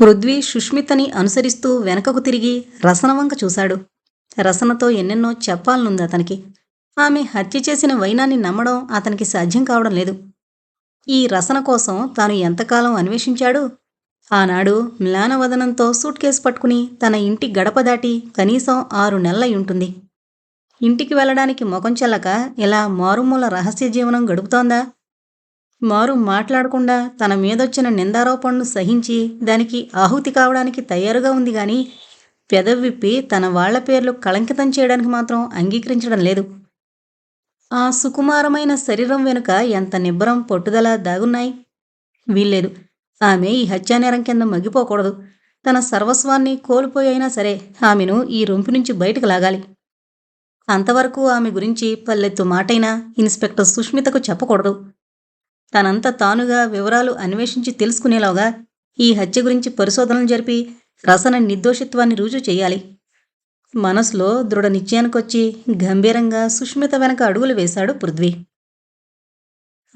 పృథ్వీ సుష్మితని అనుసరిస్తూ వెనకకు తిరిగి రసనవంక చూశాడు. రసనతో ఎన్నెన్నో చెప్పాలనుంది అతనికి. ఆమె హత్య చేసిన వైనాన్ని నమ్మడం అతనికి సాధ్యం కావడం లేదు. ఈ రసన కోసం తాను ఎంతకాలం అన్వేషించాడు? ఆనాడు మ్లానవదనంతో సూట్ కేసు పట్టుకుని తన ఇంటి గడప దాటి కనీసం ఆరు నెలలై ఉంటుంది. ఇంటికి వెళ్ళడానికి ముఖం చెల్లక ఇలా మారుమూల రహస్య జీవనం గడుపుతోందా? మారు మాట్లాడకుండా తన మీదొచ్చిన నిందారోపణను సహించి దానికి ఆహుతి కావడానికి తయారుగా ఉంది గాని పెదవిప్పి తన వాళ్ళ పేర్లు కళంకితం చేయడానికి మాత్రం అంగీకరించడం లేదు. ఆ సుకుమారమైన శరీరం వెనుక ఎంత నిబ్బరం పట్టుదల దాగున్నాయి? వీల్లేదు. ఆమె ఈ హత్యానేరం కింద మగ్గిపోకూడదు. తన సర్వస్వాన్ని కోల్పోయి అయినా సరే ఆమెను ఈ రొంపి నుంచి బయటకు లాగాలి. అంతవరకు ఆమె గురించి పల్లెత్తు మాటైనా ఇన్స్పెక్టర్ సుష్మితకు చెప్పకూడదు. తనంత తానుగా వివరాలు అన్వేషించి తెలుసుకునేలాగా ఈ హత్య గురించి పరిశోధనలు జరిపి రసన నిర్దోషిత్వాన్ని రుజువు చేయాలి. మనసులో దృఢ నిశ్చయానికొచ్చి గంభీరంగా సుష్మిత వెనక అడుగులు వేశాడు పృథ్వీ.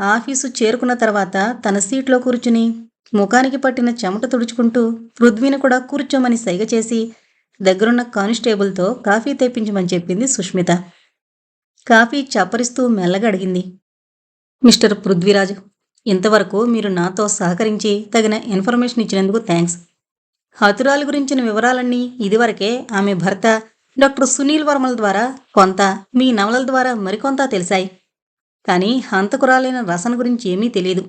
ఆఫీసు చేరుకున్న తర్వాత తన సీట్లో కూర్చుని ముఖానికి పట్టిన చెమట తుడుచుకుంటూ పృథ్వీని కూడా కూర్చోమని సైగ చేసి దగ్గరున్న కానిస్టేబుల్తో కాఫీ తెప్పించమని చెప్పింది సుష్మిత. కాఫీ చప్పరిస్తూ మెల్లగా అడిగింది. మిస్టర్ పృథ్వీరాజ్ ఇంతవరకు మీరు నాతో సహకరించి తగిన ఇన్ఫర్మేషన్ ఇచ్చినందుకు థ్యాంక్స్ హతురాలు గురించిన వివరాలన్నీ ఇదివరకే ఆమె భర్త డాక్టర్ సునీల్ వర్మల ద్వారా కొంత మీ నవలల ద్వారా మరికొంత తెలిసాయి. కానీ హంతకురాలైన రసన గురించి ఏమీ తెలియదు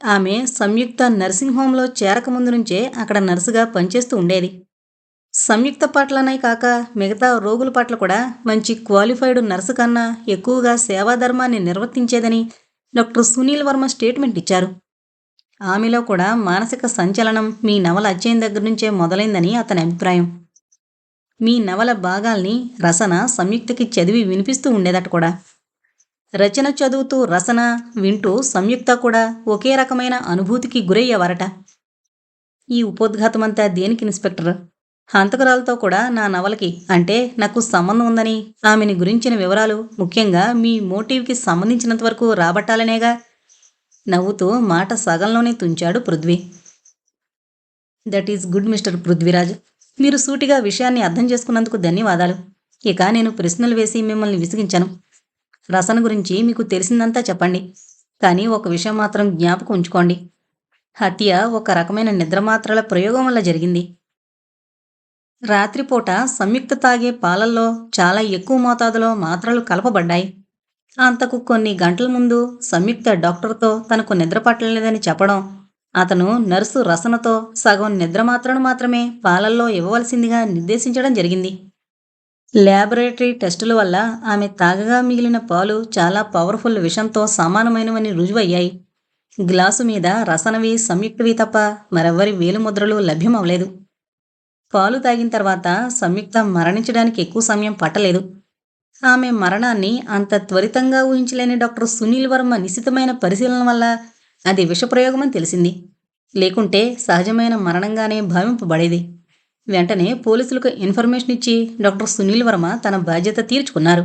ఆమె సంయుక్త నర్సింగ్ హోంలో చేరకముందు నుంచే అక్కడ నర్సుగా పనిచేస్తూ ఉండేది. సంయుక్త పట్లనే కాక మిగతా రోగుల పట్ల కూడా మంచి క్వాలిఫైడ్ నర్సు కన్నా ఎక్కువగా సేవాధర్మాన్ని నిర్వర్తించేదని డాక్టర్ సునీల్ వర్మ స్టేట్మెంట్ ఇచ్చారు. ఆమెలో కూడా మానసిక సంచలనం మీ నవల అధ్యయనం దగ్గర నుంచే మొదలైందని అతని అభిప్రాయం. మీ నవల భాగాల్ని రసన సంయుక్తకి చదివి వినిపిస్తూ ఉండేదట కూడా. రచన చదువుతూ రసన వింటూ సంయుక్త కూడా ఒకే రకమైన అనుభూతికి గురయ్యేవారట. ఈ ఉపోద్ఘాతమంతా దేనికి ఇన్స్పెక్టర్? హంతకురాలతో కూడా నా నవలకి అంటే నాకు సంబంధం ఉందని. ఆమెని గురించిన వివరాలు ముఖ్యంగా మీ మోటివ్కి సంబంధించినంత వరకు రాబట్టాలనేగా నవ్వుతూ మాట సగంలోనే తుంచాడు Prithvi. That is good mister Prithviraj. మీరు సూటిగా విషయాన్ని అర్థం చేసుకున్నందుకు ధన్యవాదాలు. ఇక నేను ప్రశ్నలు వేసి మిమ్మల్ని విసిగించను. రసన గురించి మీకు తెలిసిందంతా చెప్పండి. కానీ ఒక విషయం మాత్రం జ్ఞాపకం ఉంచుకోండి. హత్య ఒక రకమైన నిద్రమాత్రల ప్రయోగం వల్ల జరిగింది. రాత్రిపూట సంయుక్త తాగే పాలల్లో చాలా ఎక్కువ మోతాదులో మాత్రలు కలపబడ్డాయి. అంతకు కొన్ని గంటల ముందు సంయుక్త డాక్టర్తో తనకు నిద్ర పట్టలేదని చెప్పడం అతను నర్సు రసనతో సగం నిద్ర మాత్రను మాత్రమే పాలల్లో ఇవ్వవలసిందిగా నిర్దేశించడం జరిగింది. ల్యాబొరేటరీ టెస్టుల వల్ల ఆమె తాగగా మిగిలిన పాలు చాలా పవర్ఫుల్ విషంతో సమానమైనవని రుజువయ్యాయి. గ్లాసు మీద రసనవి సంయుక్తవి తప్ప మరెవ్వరి వేలుముద్రలు లభ్యమవలేదు పాలు తాగిన తర్వాత సంయుక్త మరణించడానికి ఎక్కువ సమయం పట్టలేదు. ఆమె మరణాన్ని అంత త్వరితంగా ఊహించలేని డాక్టర్ సునీల్ వర్మ నిశితమైన పరిశీలన వల్ల అది విషప్రయోగమని తెలిసింది. లేకుంటే సహజమైన మరణంగానే భావింపబడేది. వెంటనే పోలీసులకు ఇన్ఫర్మేషన్ ఇచ్చి డాక్టర్ సునీల్ వర్మ తన బాధ్యత తీర్చుకున్నారు.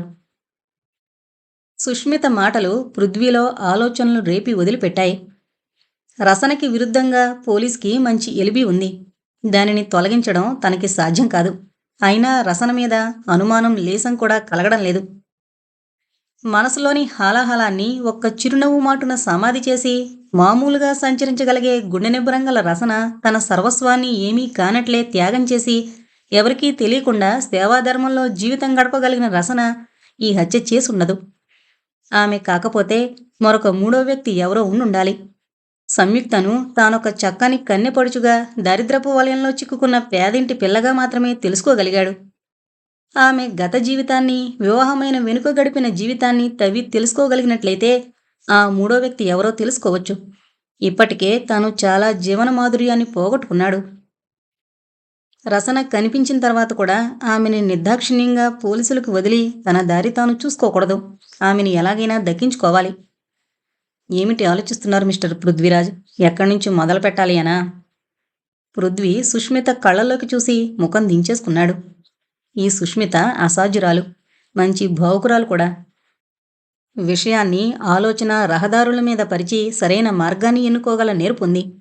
సుష్మిత మాటలు పృథ్వీలో ఆలోచనలు రేపి వదిలిపెట్టాయి. రసనకి విరుద్ధంగా పోలీస్కి మంచి ఎలిబి ఉంది. దానిని తొలగించడం తనకి సాధ్యం కాదు. అయినా రసన మీద అనుమానం లేసం కూడా కలగడం లేదు. మనసులోని హాలాహలాన్ని ఒక్క చిరునవ్వు మాటున సమాధి చేసి మామూలుగా సంచరించగలిగే గుండె నిబ్బరంగల రసన తన సర్వస్వాన్ని ఏమీ కానట్లే త్యాగం చేసి ఎవరికీ తెలియకుండా సేవాధర్మంలో జీవితం గడపగలిగిన రసన ఈ హత్య చేసుండదు ఆమె కాకపోతే మరొక మూడో వ్యక్తి ఎవరో ఉండుండాలి. సంయుక్తను తానొక చక్కని కన్నెపడుచుగా దరిద్రపు వలయంలో చిక్కుకున్న పేదింటి పిల్లగా మాత్రమే తెలుసుకోగలిగాడు. ఆమె గత జీవితాన్ని వివాహమైన వెనుక గడిపిన జీవితాన్ని తవ్వి తెలుసుకోగలిగినట్లయితే ఆ మూడో వ్యక్తి ఎవరో తెలుసుకోవచ్చు. ఇప్పటికే తాను చాలా జీవన మాధుర్యాన్ని పోగొట్టుకున్నాడు. రసన కనిపించిన తర్వాత కూడా ఆమెని నిర్దాక్షిణ్యంగా పోలీసులకు వదిలి తన దారి తాను చూసుకోకూడదు. ఆమెని ఎలాగైనా దక్కించుకోవాలి. ఏమిటి ఆలోచిస్తున్నారు మిస్టర్ పృథ్వీరాజ్? ఎక్కడి నుంచి మొదలు పెట్టాలి అనా? పృథ్వీ సుష్మిత కళ్ళల్లోకి చూసి ముఖం దించేసుకున్నాడు. ఈ సుష్మిత అసాధ్యురాలు. మంచి భావుకురాలు కూడా. విషయాన్ని ఆలోచన రహదారుల మీద పరిచి సరైన మార్గాన్ని ఎన్నుకోగల నేర్పుంది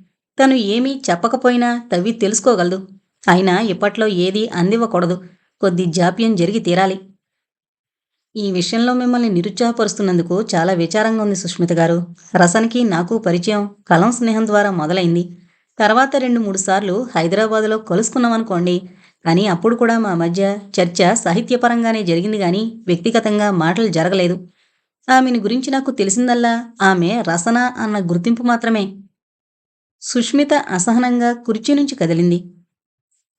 తను ఏమీ చెప్పకపోయినా తవ్వి తెలుసుకోగలదు. అయినా ఇప్పట్లో ఏదీ అందివ్వకూడదు. కొద్ది జాప్యం జరిగి తీరాలి. ఈ విషయంలో మిమ్మల్ని నిరుత్సాహపరుస్తున్నందుకు చాలా విచారంగా ఉంది సుష్మిత గారు. రసన్కి నాకు పరిచయం కలం స్నేహం ద్వారా మొదలైంది. తర్వాత రెండు మూడు సార్లు హైదరాబాదులో కలుసుకున్నామనుకోండి కానీ అప్పుడు కూడా మా మధ్య చర్చ సాహిత్యపరంగానే జరిగింది కానీ వ్యక్తిగతంగా మాటలు జరగలేదు. ఆమెను గురించి నాకు తెలిసిందల్లా ఆమె రసన అన్న గుర్తింపు మాత్రమే. సుష్మిత అసహనంగా కుర్చీ నుంచి కదిలింది.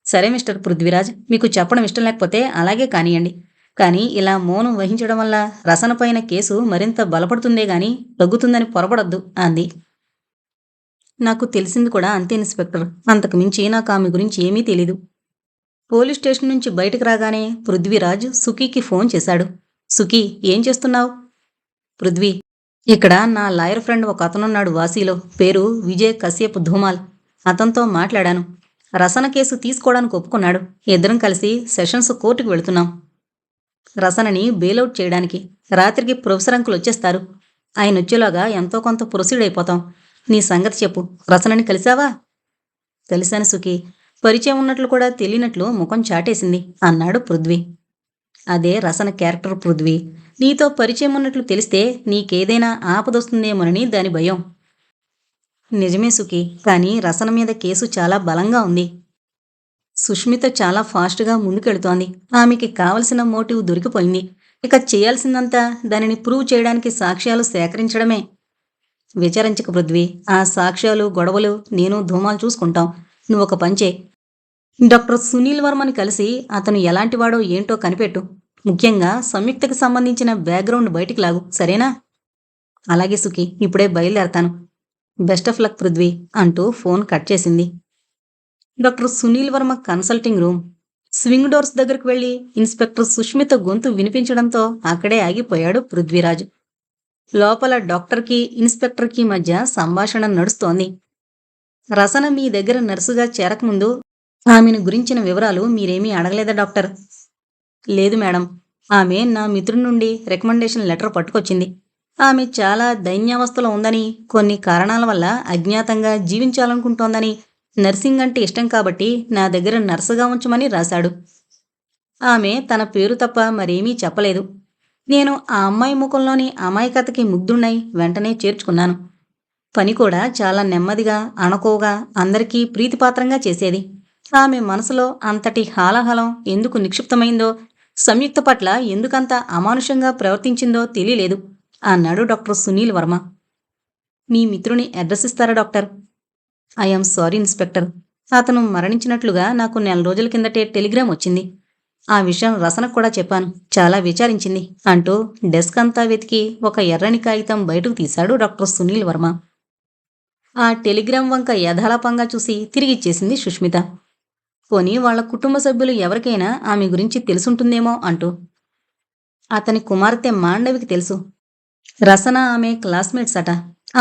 సరే మిస్టర్ పృథ్వీరాజ్ మీకు చెప్పడం ఇష్టం లేకపోతే అలాగే కానియండి. కానీ ఇలా మౌనం వహించడం వల్ల రసనపైన కేసు మరింత బలపడుతుందే గాని తగ్గుతుందని పొరపడొద్దు అంది. నాకు తెలిసింది కూడా అంతే ఇన్స్పెక్టర్. అంతకు మించి నాకు ఆమె గురించి ఏమీ తెలీదు. పోలీస్ స్టేషన్ నుంచి బయటకు రాగానే పృథ్వీరాజ్ సుఖీకి ఫోన్ చేశాడు. సుఖీ ఏం చేస్తున్నావు? పృథ్వీ ఇక్కడ నా లాయర్ ఫ్రెండ్ ఒక అతనున్నాడు వాసీలో. పేరు విజయ్ కశ్యప్ ధూమాల్. అతనితో మాట్లాడాను. రసన కేసు తీసుకోవడానికి ఒప్పుకున్నాడు. ఇద్దరం కలిసి సెషన్స్ కోర్టుకు వెళుతున్నాం. రసనని బెయిలౌట్ చేయడానికి రాత్రికి ప్రొఫెసర్ అంకులు వచ్చేస్తారు. ఆయన వచ్చేలాగా ఎంతో కొంత ప్రొసీడ్ అయిపోతాం నీ సంగతి చెప్పు. రసనని కలిసావా? కలిశాను సుఖి. పరిచయం ఉన్నట్లు కూడా తెలియనట్లు ముఖం చాటేసింది. అన్నాడు పృథ్వీ. అదే రసన క్యారెక్టర్ పృథ్వీ. నీతో పరిచయం ఉన్నట్లు తెలిస్తే నీకేదైనా ఆపదొస్తుందేమోనని దాని భయం. నిజమే సుఖి. కానీ రసన మీద కేసు చాలా బలంగా ఉంది. సుష్మిత చాలా ఫాస్ట్గా ముందుకెడుతోంది ఆమెకి కావలసిన మోటివ్ దొరికిపోయింది. ఇక చేయాల్సిందంతా దానిని ప్రూవ్ చేయడానికి సాక్ష్యాలు సేకరించడమే. విచారించక పృథ్వీ ఆ సాక్ష్యాలు గొడవలు నేను ధూమాలు చూసుకుంటాం. నువ్వు ఒక పంచే డాక్టర్ సునీల్ వర్మని కలిసి అతను ఎలాంటివాడో ఏంటో కనిపెట్టు. ముఖ్యంగా సంయుక్తకి సంబంధించిన బ్యాక్గ్రౌండ్ బయటికి లాగు సరేనా? అలాగే సుఖి ఇప్పుడే బయలుదేరతాను. బెస్ట్ ఆఫ్ లక్ పృథ్వీ అంటూ ఫోన్ కట్ చేసింది. Doctor Sunil Varma consulting room. Swing doors దగ్గరకు వెళ్ళి ఇన్స్పెక్టర్ సుష్మిత గొంతు వినిపించడంతో అక్కడే ఆగిపోయాడు పృథ్వీరాజు. లోపల డాక్టర్కి ఇన్స్పెక్టర్కి మధ్య సంభాషణ నడుస్తోంది. రసన మీ దగ్గర నర్సుగా చేరకముందు ఆమెను గురించిన వివరాలు మీరేమీ అడగలేదా డాక్టర్? లేదు మేడం. ఆమె నా మిత్రుడి నుండి రికమెండేషన్ లెటర్ పట్టుకొచ్చింది. ఆమె చాలా దైన్యావస్థలో ఉందని కొన్ని కారణాల వల్ల అజ్ఞాతంగా జీవించాలనుకుంటోందని నర్సింగ్ అంటే ఇష్టం కాబట్టి నా దగ్గర నర్సుగా ఉంచమని రాశాడు. ఆమె తన పేరు తప్ప మరేమీ చెప్పలేదు. నేను ఆ అమ్మాయి ముఖంలోని అమాయకతకి ముగ్ధున్నై వెంటనే చేర్చుకున్నాను. పని కూడా చాలా నెమ్మదిగా అణకోగా అందరికీ ప్రీతిపాత్రంగా చేసేది. ఆమె మనసులో అంతటి హాలహలం ఎందుకు నిక్షిప్తమైందో సంయుక్త పట్ల ఎందుకంత అమానుషంగా ప్రవర్తించిందో తెలియలేదు అన్నాడు డాక్టర్ సునీల్ వర్మ. మీ మిత్రుని అడ్రస్ ఇస్తారా డాక్టర్? I'm sorry inspector. అతను మరణించినట్లుగా నాకు నెల రోజుల కిందటే టెలిగ్రామ్ వచ్చింది. ఆ విషయం రసనకు కూడా చెప్పాను. చాలా విచారించింది. అంటూ డెస్క్ అంతా వెతికి ఒక ఎర్రని కాగితం బయటకు తీశాడు డాక్టర్ సునీల్ వర్మ. ఆ టెలిగ్రామ్ వంక యథాలాపంగా చూసి తిరిగిచ్చేసింది సుష్మిత. పోనీ వాళ్ళ కుటుంబ సభ్యులు ఎవరికైనా ఆమె గురించి తెలుసుంటుందేమో అంటూ. అతని కుమార్తె మాండవికి తెలుసు. రసన ఆమె క్లాస్మేట్స్ అట.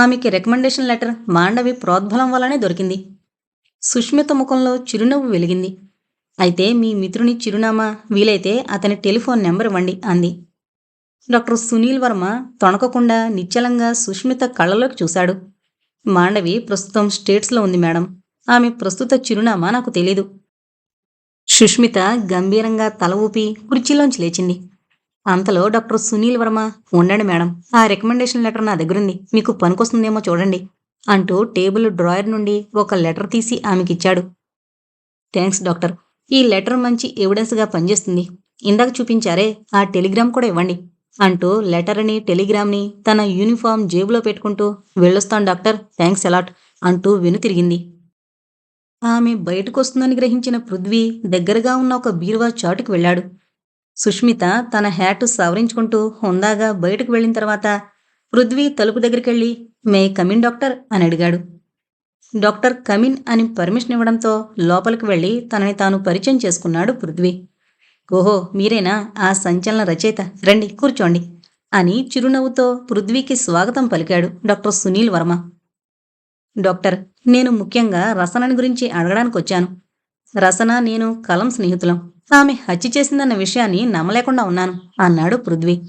ఆమెకి రికమెండేషన్ లెటర్ మాండవి ప్రోద్బలం వల్లనే దొరికింది. సుష్మిత ముఖంలో చిరునవ్వు వెలిగింది. అయితే మీ మిత్రుని చిరునామా వీలైతే అతని టెలిఫోన్ నెంబర్ ఇవ్వండి అంది. డాక్టర్ సునీల్ వర్మ తొణకకుండా నిశ్చలంగా సుష్మిత కళ్ళలోకి చూశాడు. మాండవి ప్రస్తుతం స్టేట్స్లో ఉంది మేడం. ఆమె ప్రస్తుత చిరునామా నాకు తెలీదు. సుష్మిత గంభీరంగా తల ఊపి కుర్చీలోంచి లేచింది. అంతలో డాక్టర్ సునీల్ వర్మ ఉండండి మేడం ఆ రికమెండేషన్ లెటర్ నా దగ్గరుంది మీకు పనికొస్తుందేమో చూడండి అంటూ టేబుల్ డ్రాయర్ నుండి ఒక లెటర్ తీసి ఆమెకిచ్చాడు. థ్యాంక్స్ డాక్టర్ ఈ లెటర్ మంచి ఎవిడెన్స్గా పనిచేస్తుంది ఇందాక చూపించారే ఆ టెలిగ్రామ్ కూడా ఇవ్వండి అంటూ లెటర్ని టెలిగ్రామ్ని తన యూనిఫామ్ జేబులో పెట్టుకుంటూ వెళ్ళొస్తాను డాక్టర్ థ్యాంక్స్ అలాట్ అంటూ వెనుతిరిగింది ఆమె బయటకొస్తుందని గ్రహించిన పృథ్వీ దగ్గరగా ఉన్న ఒక బీరువా చాటుకు వెళ్ళాడు. సుష్మిత తన హ్యాట్ సవరించుకుంటూ హుందాగా బయటకు వెళ్ళిన తర్వాత పృథ్వీ తలుపు దగ్గరికెళ్ళి మే కమిన్ డాక్టర్? అని అడిగాడు. డాక్టర్ కమిన్ అని పర్మిషన్ ఇవ్వడంతో లోపలికి వెళ్ళి తనని తాను పరిచయం చేసుకున్నాడు పృథ్వీ. ఓహో మీరేనా? ఆ సంచలన రచయిత. రండి కూర్చోండి అని చిరునవ్వుతో పృథ్వీకి స్వాగతం పలికాడు డాక్టర్ సునీల్ వర్మ. డాక్టర్ నేను ముఖ్యంగా రసనని గురించి అడగడానికి వచ్చాను రసన నేను కలం స్నేహితులం. ఆమె హత్య చేసిందన్న విషయాన్ని నమ్మలేకుండా ఉన్నాను అన్నాడు పృథ్వీ.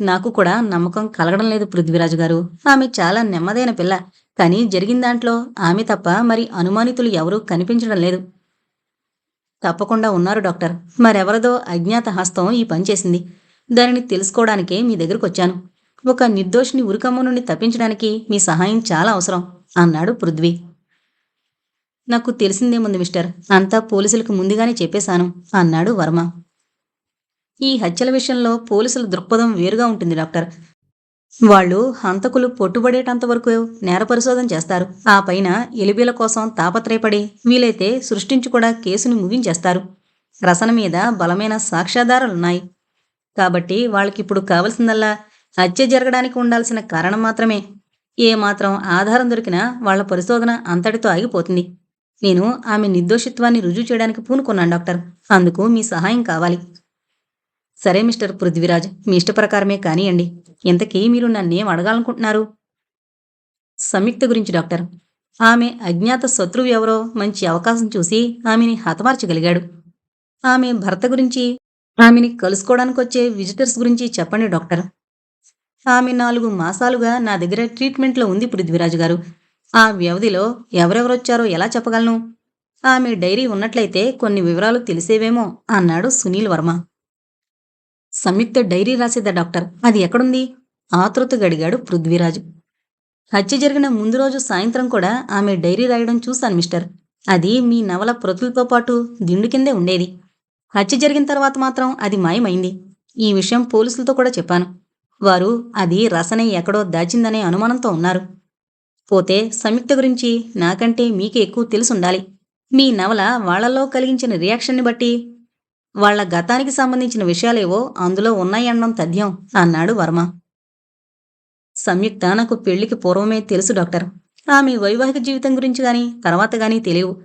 నాకు కూడా నమ్మకం కలగడం లేదు పృథ్వీరాజు గారు. ఆమె చాలా నెమ్మదైన పిల్ల కానీ జరిగిన దాంట్లో ఆమె తప్ప మరి అనుమానితులు ఎవరూ కనిపించడం లేదు. తప్పకుండా ఉన్నారు డాక్టర్. మరెవరిదో అజ్ఞాత హస్తం ఈ పని చేసింది. దానిని తెలుసుకోవడానికే మీ దగ్గరకు వచ్చాను. ఒక నిర్దోషిని ఉరికమ్మ నుండి తప్పించడానికి మీ సహాయం చాలా అవసరం అన్నాడు పృథ్వీ. నాకు తెలిసిందేముంది మిస్టర్. అంతా పోలీసులకు ముందుగానే చెప్పేశాను అన్నాడు వర్మ. ఈ హత్యల విషయంలో పోలీసుల దృక్పథం వేరుగా ఉంటుంది డాక్టర్. వాళ్ళు హంతకులు పొట్టుబడేటంత వరకు నేర పరిశోధన చేస్తారు. ఆ పైన ఎలిబిల కోసం తాపత్రయపడి వీలైతే సృష్టించి కూడా కేసుని ముగించేస్తారు. రసన మీద బలమైన సాక్ష్యాధారాలున్నాయి కాబట్టి వాళ్ళకిప్పుడు కావలసిందల్లా హత్య జరగడానికి ఉండాల్సిన కారణం మాత్రమే. ఏ మాత్రం ఆధారం దొరికినా వాళ్ళ పరిశోధన అంతటితో ఆగిపోతుంది. నేను ఆమె నిర్దోషిత్వాన్ని రుజువు చేయడానికి పూనుకున్నాను డాక్టర్. అందుకు మీ సహాయం కావాలి. సరే మిస్టర్ పృథ్వీరాజ్. మీ ఇష్ట ప్రకారమే కానియండి. ఇంతకీ మీరు నన్నేం అడగాలనుకుంటున్నారు? సంయుక్త గురించి డాక్టర్. ఆమె అజ్ఞాత శత్రువు ఎవరో మంచి అవకాశం చూసి ఆమెని హతమార్చగలిగాడు. ఆమె భర్త గురించి ఆమెని కలుసుకోవడానికి వచ్చే విజిటర్స్ గురించి చెప్పండి డాక్టర్. ఆమె నాలుగు మాసాలుగా నా దగ్గర ట్రీట్మెంట్లో ఉంది పృథ్వీరాజు గారు. ఆ వ్యవధిలో ఎవరెవరొచ్చారో ఎలా చెప్పగలను? ఆమె డైరీ ఉన్నట్లయితే కొన్ని వివరాలు తెలిసేవేమో అన్నాడు సునీల్ వర్మ. సంయుక్త డైరీ రాసేదా డాక్టర్? అది ఎక్కడుంది? ఆతృత గడిగాడు పృథ్వీరాజు. హత్య జరిగిన ముందు రోజు సాయంత్రం కూడా ఆమె డైరీ రాయడం చూశాను మిస్టర్. అది మీ నవల ప్రతులతో పాటు దిండు కిందే ఉండేది. హత్య జరిగిన తర్వాత మాత్రం అది మాయమైంది. ఈ విషయం పోలీసులతో కూడా చెప్పాను. వారు అది రసనే ఎక్కడో దాచిందనే అనుమానంతో ఉన్నారు. పోతే సంయుక్త గురించి నాకంటే మీకే ఎక్కువ తెలుసుండాలి. మీ నవల వాళ్ళలో కలిగించిన రియాక్షన్ని బట్టి వాళ్ళ గతానికి సంబంధించిన విషయాలేవో అందులో ఉన్నాయనడం తథ్యం అన్నాడు వర్మ. సంయుక్త నాకు పెళ్ళికి పూర్వమే తెలుసు డాక్టర్. ఆమె వైవాహిక జీవితం గురించి గాని తర్వాత గాని తెలియవు.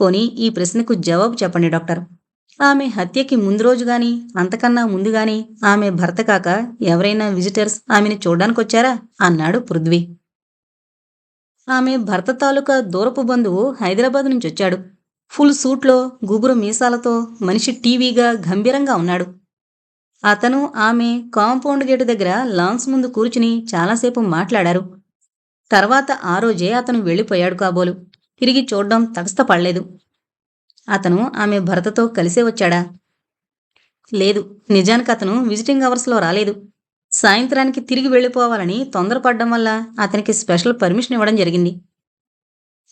పోనీ ఈ ప్రశ్నకు జవాబు చెప్పండి డాక్టర్. ఆమె హత్యకి ముందు రోజు గాని అంతకన్నా ముందు గాని ఆమె భర్త కాక ఎవరైనా విజిటర్స్ ఆమెను చూడ్డానికొచ్చారా అన్నాడు పృథ్వీ. ఆమె భర్త తాలూకా దూరపు బంధువు హైదరాబాద్ నుంచి వచ్చాడు. ఫుల్ సూట్లో గుబురు మీసాలతో మనిషి టీవీగా గంభీరంగా ఉన్నాడు. అతను ఆమె కాంపౌండ్ గేటు దగ్గర లాన్స్ ముందు కూర్చుని చాలాసేపు మాట్లాడారు. తర్వాత ఆ రోజే అతను వెళ్ళిపోయాడు కాబోలు. తిరిగి చూడడం తటస్థపడలేదు. అతను ఆమె భర్తతో కలిసే వచ్చాడా? లేదు. నిజానికి అతను విజిటింగ్ అవర్స్లో రాలేదు. సాయంత్రానికి తిరిగి వెళ్ళిపోవాలని తొందరపడ్డం వల్ల అతనికి స్పెషల్ పర్మిషన్ ఇవ్వడం జరిగింది.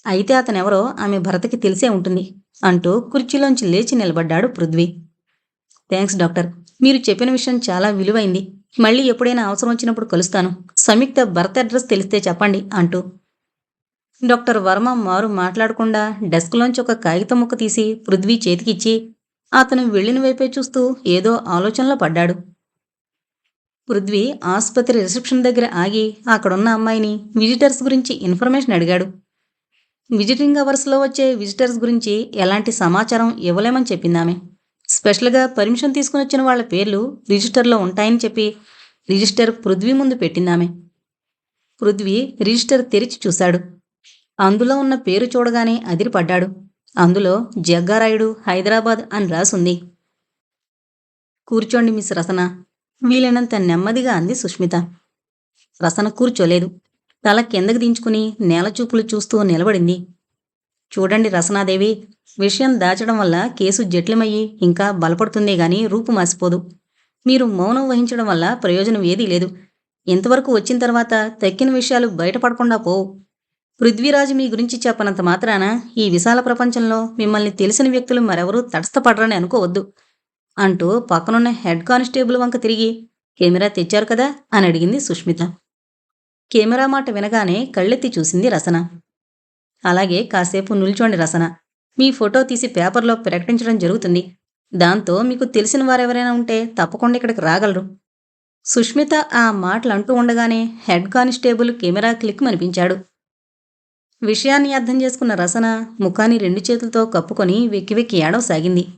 అయితే అతనెవరో ఆమె భర్తకి తెలిసే ఉంటుంది అంటూ కుర్చీలోంచి లేచి నిలబడ్డాడు పృథ్వీ. థ్యాంక్స్ డాక్టర్ మీరు చెప్పిన విషయం చాలా విలువైంది. మళ్ళీ ఎప్పుడైనా అవసరం వచ్చినప్పుడు కలుస్తాను. సంయుక్త భర్త అడ్రస్ తెలిస్తే చెప్పండి అంటూ. డాక్టర్ వర్మ మారు మాట్లాడకుండా డెస్క్లోంచి ఒక కాగితం ముక్క తీసి పృథ్వీ చేతికిచ్చి అతను వెళ్ళిన వైపే చూస్తూ ఏదో ఆలోచనలో పడ్డాడు. పృథ్వీ ఆసుపత్రి రిసెప్షన్ దగ్గర ఆగి అక్కడున్న అమ్మాయిని విజిటర్స్ గురించి ఇన్ఫర్మేషన్ అడిగాడు. విజిటింగ్ అవర్స్లో వచ్చే విజిటర్స్ గురించి ఎలాంటి సమాచారం ఇవ్వలేమని చెప్పిందామె స్పెషల్గా పర్మిషన్ తీసుకుని వచ్చిన వాళ్ళ పేర్లు రిజిస్టర్లో ఉంటాయని చెప్పి రిజిస్టర్ పృథ్వీ ముందు పెట్టిందామె పృథ్వీ రిజిస్టర్ తెరిచి చూశాడు. అందులో ఉన్న పేరు చూడగానే అదిరిపడ్డాడు. అందులో జగ్గారాయుడు హైదరాబాద్ అని రాసుంది. కూర్చోండి మిస్ రసన. వీలైనంత నెమ్మదిగా అంది సుష్మిత. రసన కూర్చోలేదు. తల కిందకి దించుకుని నేలచూపులు చూస్తూ నిలబడింది. చూడండి రసనాదేవి విషయం దాచడం వల్ల కేసు జట్లమయ్యి ఇంకా బలపడుతుందే గాని రూపు మాసిపోదు. మీరు మౌనం వహించడం వల్ల ప్రయోజనం ఏదీ లేదు. ఇంతవరకు వచ్చిన తర్వాత తక్కిన విషయాలు బయటపడకుండా పోవు. పృథ్వీరాజు మీ గురించి చెప్పనంత మాత్రాన ఈ విశాల ప్రపంచంలో మిమ్మల్ని తెలిసిన వ్యక్తులు మరెవరూ తటస్థపడరని అనుకోవద్దు. అంటూ పక్కనున్న హెడ్ కానిస్టేబుల్ వంక తిరిగి కెమెరా తెచ్చారు కదా? అని అడిగింది సుష్మిత. కెమెరా మాట వినగానే కళ్ళెత్తి చూసింది రసన. అలాగే కాసేపు నిల్చోండి రసన. మీ ఫోటో తీసి పేపర్లో ప్రకటించడం జరుగుతుంది. దాంతో మీకు తెలిసిన వారెవరైనా ఉంటే తప్పకుండా ఇక్కడికి రాగలరు. సుష్మిత ఆ మాటలు అంటూ ఉండగానే హెడ్ కానిస్టేబుల్ కెమెరా క్లిక్ అనిపించాడు విషయాన్ని అర్థం చేసుకున్న రసన ముఖాన్ని రెండు చేతులతో కప్పుకొని వెక్కి వెక్కి ఏడవసాగింది.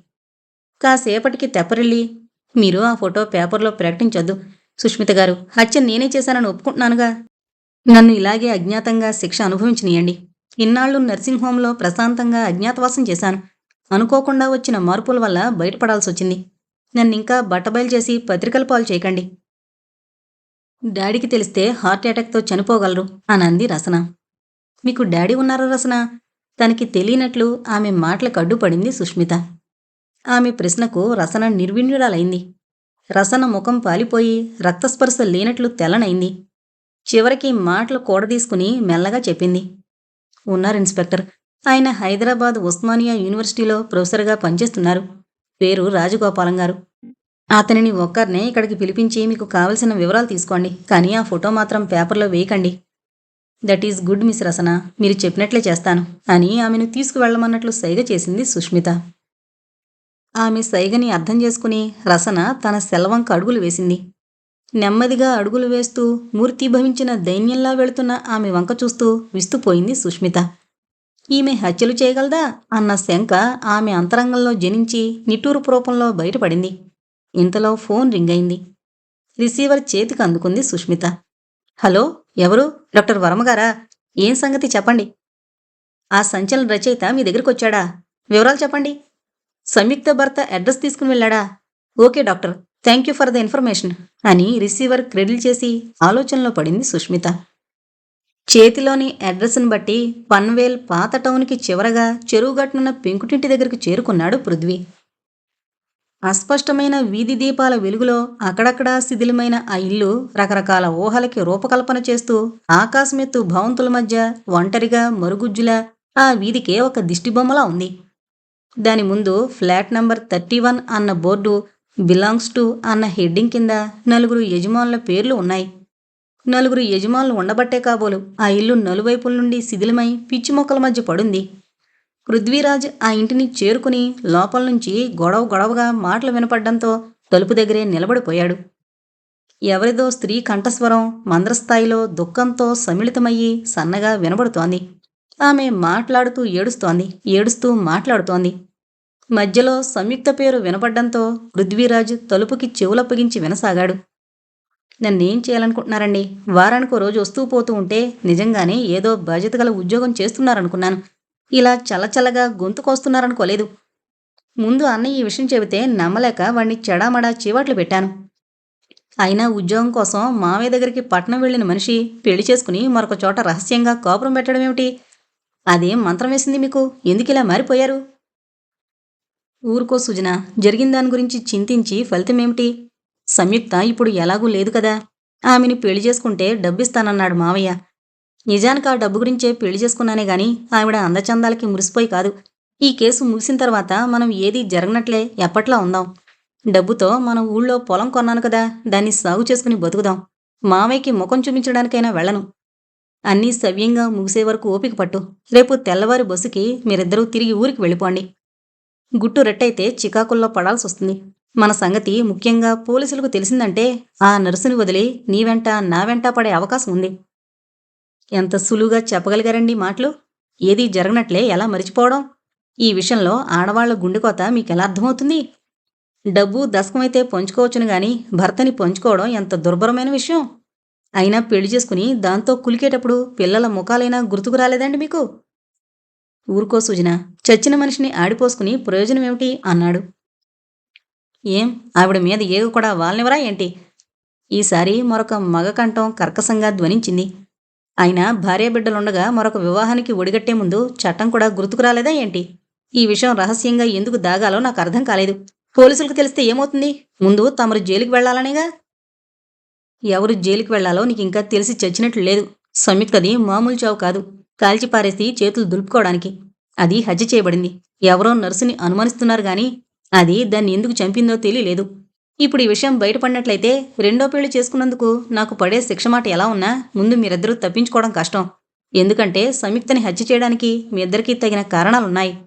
కాసేపటికి తెప్పరిల్లి. మీరు ఆ ఫోటో పేపర్లో ప్రకటించొద్దు. సుష్మిత గారు హత్య నేనే చేశానని ఒప్పుకుంటున్నానుగా. నన్ను ఇలాగే అజ్ఞాతంగా శిక్ష అనుభవించనీయండి. ఇన్నాళ్ళు నర్సింగ్ హోంలో ప్రశాంతంగా అజ్ఞాతవాసం చేశాను. అనుకోకుండా వచ్చిన మార్పుల వల్ల బయటపడాల్సి వచ్చింది నన్ను ఇంకా బట్టబయలు చేసి పత్రికల పాలు చేయకండి. డాడీకి తెలిస్తే హార్ట్ అటాక్తో చనిపోగలరు అని అంది రసన. మీకు డాడీ ఉన్నారా రసన? తనకి తెలియనట్లు ఆమె మాటలకు అడ్డుపడింది సుష్మిత. ఆమె ప్రశ్నకు రసన నిర్విణ్యురాలైంది రసన ముఖం పాలిపోయి రక్తస్పర్శ లేనట్లు తెల్లనైంది. చివరికి మాటలు కూడదీసుకుని మెల్లగా చెప్పింది. ఉన్నారు ఇన్స్పెక్టర్. ఆయన హైదరాబాద్ ఉస్మానియా యూనివర్సిటీలో ప్రొఫెసర్గా పనిచేస్తున్నారు. పేరు రాజగోపాలం గారు. అతనిని ఒక్కరినే ఇక్కడికి పిలిపించి మీకు కావలసిన వివరాలు తీసుకోండి. కానీ ఆ ఫోటో మాత్రం పేపర్లో వేయకండి. That is good miss Rasana. మీరు చెప్పినట్లే చేస్తాను అని ఆమెను తీసుకువెళ్ళమన్నట్లు సైగ చేసింది సుష్మిత. ఆమె సైగని అర్థం చేసుకుని రసన తన సెల్వంక అడుగులు వేసింది. నెమ్మదిగా అడుగులు వేస్తూ మూర్తిభవించిన దైన్యంలా వెళుతున్న ఆమె వంక చూస్తూ విస్తుపోయింది సుష్మిత. ఈమె హత్యలు చేయగలదా? అన్న శంక ఆమె అంతరంగంలో జనించి నిట్టూరు రూపంలో బయటపడింది. ఇంతలో ఫోన్ రింగ్ అయింది. రిసీవర్ చేతికి అందుకుంది సుష్మిత. హలో ఎవరు? డాక్టర్ వర్మగారా ఏం సంగతి చెప్పండి. ఆ సంచలన రచయిత మీ దగ్గరికి వచ్చాడా వివరాలు చెప్పండి. సంయుక్త భర్త అడ్రస్ తీసుకుని వెళ్ళాడా? Okay doctor. Thank you for the information. అని రిసీవర్ క్రెడిట్ చేసి ఆలోచనలో పడింది సుష్మిత. చేతిలోని అడ్రస్ను బట్టి పన్వేల్ పాత టౌన్కి చివరగా చెరువుగట్టునున్న పెంకుటింటి దగ్గరికి చేరుకున్నాడు పృథ్వీ. అస్పష్టమైన వీధి దీపాల వెలుగులో అక్కడక్కడా శిథిలమైన ఆ ఇల్లు రకరకాల ఊహలకి రూపకల్పన చేస్తూ ఆకాశమెత్తు భవంతుల మధ్య ఒంటరిగా మరుగుజ్జులా ఆ వీధికే ఒక దిష్టిబొమ్మలా ఉంది. దాని ముందు ఫ్లాట్ నంబర్ థర్టీ వన్ అన్న బోర్డు బిలాంగ్స్ టు అన్న హెడ్డింగ్ కింద నలుగురు యజమానుల పేర్లు ఉన్నాయి. నలుగురు యజమానులు ఉండబట్టే కాబోలు ఆ ఇల్లు నలువైపుల నుండి శిథిలమై పిచ్చి మొక్కల మధ్య పడుంది. పృథ్వీరాజ్ ఆ ఇంటిని చేరుకుని లోపల నుంచి గొడవ గొడవగా మాటలు వినపడ్డంతో తలుపు దగ్గరే నిలబడిపోయాడు. ఎవరిదో స్త్రీ కంఠస్వరం మంద్రస్థాయిలో దుఃఖంతో సమ్మిళితమయ్యి సన్నగా వినబడుతోంది. ఆమె మాట్లాడుతూ ఏడుస్తోంది ఏడుస్తూ మాట్లాడుతోంది. మధ్యలో సంయుక్త పేరు వినపడ్డంతో పృథ్వీరాజ్ తలుపుకి చెవులప్పగించి వినసాగాడు. నన్నేం చేయాలనుకుంటున్నారండి? వారానికి రోజు వస్తూ పోతూ ఉంటే నిజంగానే ఏదో బాధ్యత గల ఉద్యోగం చేస్తున్నారనుకున్నాను. ఇలా చల్లచల్లగా గొంతుకొస్తున్నారనుకోలేదు ముందు అన్నయ్య ఈ విషయం చెబితే నమ్మలేక వాణ్ణి చెడామడా చీవాట్లు పెట్టాను. అయినా ఉద్యోగం కోసం మావయ్య దగ్గరికి పట్నం వెళ్ళిన మనిషి పెళ్ళి చేసుకుని మరొక చోట రహస్యంగా కాపురం పెట్టడం ఏమిటి అదేం మంత్రం వేసింది మీకు? ఎందుకు ఇలా మారిపోయారు? ఊరుకో సుజన జరిగిన దాని గురించి చింతించి ఫలితమేమిటి? సంయుక్త ఇప్పుడు ఎలాగూ లేదు కదా. ఆమెని పెళ్ళి చేసుకుంటే డబ్బిస్తానన్నాడు మావయ్య. నిజానికి ఆ డబ్బు గురించే పెళ్ళి చేసుకున్నానే గాని ఆవిడ అందచందాలకి మురిసిపోయి కాదు. ఈ కేసు ముగిసిన తర్వాత మనం ఏది జరగనట్లే ఎప్పట్లా ఉందాం. డబ్బుతో మనం ఊళ్ళో పొలం కొన్నాను కదా దాన్ని సాగు చేసుకుని బతుకుదాం. మావయ్యకి ముఖం చూపించడానికైనా వెళ్ళను. అన్నీ సవ్యంగా ముగిసే వరకు ఓపిక పట్టు. రేపు తెల్లవారి బస్సుకి మీరిద్దరూ తిరిగి ఊరికి వెళ్ళిపోండి. గుట్టు రెట్టయితే చికాకుల్లో పడాల్సి వస్తుంది మన సంగతి ముఖ్యంగా పోలీసులకు తెలిసిందంటే ఆ నర్సుని వదిలి నీ వెంట నా వెంట పడే అవకాశం ఉంది. ఎంత సులువుగా చెప్పగలిగారండి మాటలు? ఏదీ జరగనట్లే ఎలా మరిచిపోవడం? ఈ విషయంలో ఆడవాళ్ళ గుండెకోత మీకెలా అర్థమవుతుంది? డబ్బు దశకమైతే పంచుకోవచ్చును గాని భర్తని పంచుకోవడం ఎంత దుర్భరమైన విషయం? అయినా పెళ్ళి చేసుకుని దాంతో కులికేటప్పుడు పిల్లల ముఖాలైనా గుర్తుకు రాలేదండి మీకు? ఊరుకో సుజన. చచ్చిన మనిషిని ఆడిపోసుకుని ప్రయోజనం ఏమిటి అన్నాడు. ఏం? ఆవిడ మీద ఏగ కూడా వాళ్ళనివరా ఏంటి? ఈసారి మరొక మగ కంఠం కర్కశంగా ధ్వనించింది. అయినా భార్యాబిడ్డలుండగా మరొక వివాహానికి ఒడిగట్టే ముందు చట్టం కూడా గుర్తుకు రాలేదా ఏంటి? ఈ విషయం రహస్యంగా ఎందుకు దాగాలో నాకు అర్థం కాలేదు. పోలీసులకు తెలిస్తే ఏమవుతుంది? ముందు తమరు జైలుకి వెళ్ళాలనేగా? ఎవరు జైలుకి వెళ్ళాలో నీకు ఇంకా తెలిసి చచ్చినట్లు లేదు. సంయుక్తది మామూలు చావు కాదు. కాల్చిపారేసి చేతులు దులుపుకోవడానికి. అది హత్య చేయబడింది. ఎవరో నర్సుని అనుమానిస్తున్నారు గాని అది దాన్ని ఎందుకు చంపిందో తెలియలేదు. ఇప్పుడు ఈ విషయం బయటపడినట్లయితే రెండో పెళ్ళి చేసుకున్నందుకు నాకు పడే శిక్ష మాట ఎలా ఉన్నా ముందు మీరిద్దరూ తప్పించుకోవడం కష్టం. ఎందుకంటే సంయుక్తని హత్య చేయడానికి మీ ఇద్దరికీ తగిన కారణాలున్నాయి.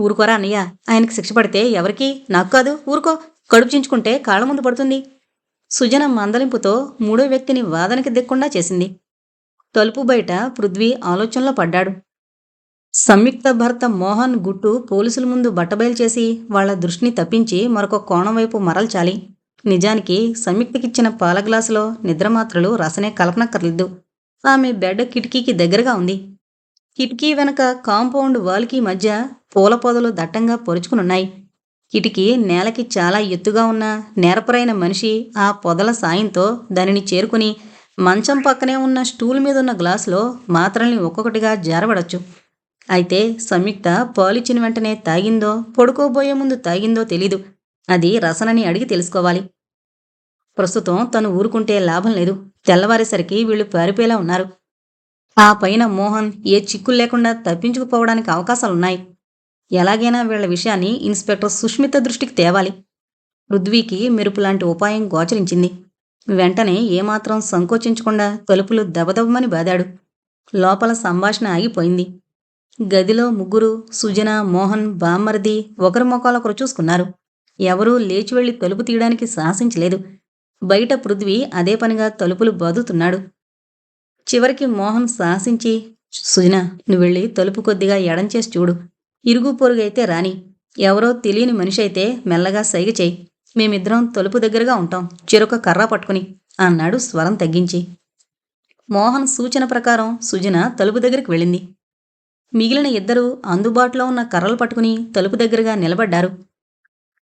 ఊరుకోరా అన్నయ్య. ఆయనకు శిక్ష పడితే ఎవరికి? నాకు కాదు. ఊరుకో. కడుపు చించుకుంటే కాళ్ళ ముందు పడుతుంది. సుజన మందలింపుతో మూడో వ్యక్తిని వాదనకి దిక్కుండా చేసింది. తలుపు బయట పృథ్వీ ఆలోచనలో పడ్డాడు. సంయుక్త భర్త మోహన్ గుట్టు పోలీసుల ముందు బట్టబయలు చేసి వాళ్ళ దృష్టిని తప్పించి మరొక కోణం వైపు మరల్చాలి. నిజానికి సంయుక్తకిచ్చిన పాల గ్లాసులో నిద్రమాత్రలు రసనే కలపనక్కర్లేదు ఆమె బెడ్ కిటికీకి దగ్గరగా ఉంది. కిటికీ వెనక కాంపౌండ్ వాల్కి మధ్య పూల పొదలు దట్టంగా పొరుచుకునున్నాయి. కిటికీ నేలకి చాలా ఎత్తుగా ఉన్న నేరపురైన మనిషి ఆ పొదల సాయంతో దానిని చేరుకుని మంచం పక్కనే ఉన్న స్టూల్ మీద ఉన్న గ్లాసులో మాత్రల్ని ఒక్కొక్కటిగా జారబడచ్చు. అయితే సంయుక్త పాలిచ్చిన వెంటనే తాగిందో పడుకోబోయే ముందు తాగిందో తెలీదు. అది రసనని అడిగి తెలుసుకోవాలి. ప్రస్తుతం తను ఊరుకుంటే లాభం లేదు. తెల్లవారేసరికి వీళ్ళు పారిపోయేలా ఉన్నారు. ఆ పైన మోహన్ ఏ చిక్కులు లేకుండా తప్పించుకుపోవడానికి అవకాశాలున్నాయి. ఎలాగైనా వీళ్ళ విషయాన్ని ఇన్స్పెక్టర్ సుష్మిత దృష్టికి తేవాలి. పృథ్వీకి మెరుపు లాంటి ఉపాయం గోచరించింది. వెంటనే ఏమాత్రం సంకోచించకుండా తలుపులు దబదబమని బాదాడు. లోపల సంభాషణ ఆగిపోయింది. గదిలో ముగ్గురు సుజన మోహన్ బామ్మర్ది ఒకరి ముఖాలొకరు చూసుకున్నారు. ఎవరూ లేచి వెళ్ళి తలుపు తీయడానికి సాహసించలేదు. బయట పృథ్వీ అదే పనిగా తలుపులు బాదుతున్నాడు. చివరికి మోహన్ సాహసించి సుజన నువ్వు వెళ్ళి తలుపు కొద్దిగా ఎడంచేసి చూడు. ఇరుగు పొరుగైతే రాని ఎవరో తెలియని మనిషి అయితే మెల్లగా సైగ చేయి. మేమిద్దరం తలుపు దగ్గరగా ఉంటాం. చెరొక కర్ర పట్టుకుని అన్నాడు స్వరం తగ్గించి. మోహన్ సూచన ప్రకారం సుజన తలుపు దగ్గరికి వెళ్ళింది. మిగిలిన ఇద్దరు అందుబాటులో ఉన్న కర్రలు పట్టుకుని తలుపు దగ్గరగా నిలబడ్డారు.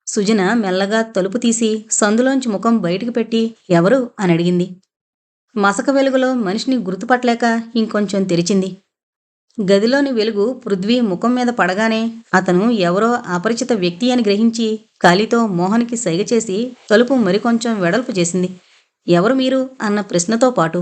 సుజన మెల్లగా తలుపు తీసి సందులోంచి ముఖం బయటికి పెట్టి ఎవరు అని అడిగింది. మసక వెలుగులో మనిషిని గుర్తుపట్టలేక ఇంకొంచెం తెరిచింది. గదిలోని వెలుగు పృథ్వీ ముఖం మీద పడగానే అతను ఎవరో అపరిచిత వ్యక్తి అని గ్రహించి కాలితో మోహన్కి సైగ చేసి తలుపు మరికొంచెం వెడల్పు చేసింది. ఎవరు మీరు? అన్న ప్రశ్నతో పాటు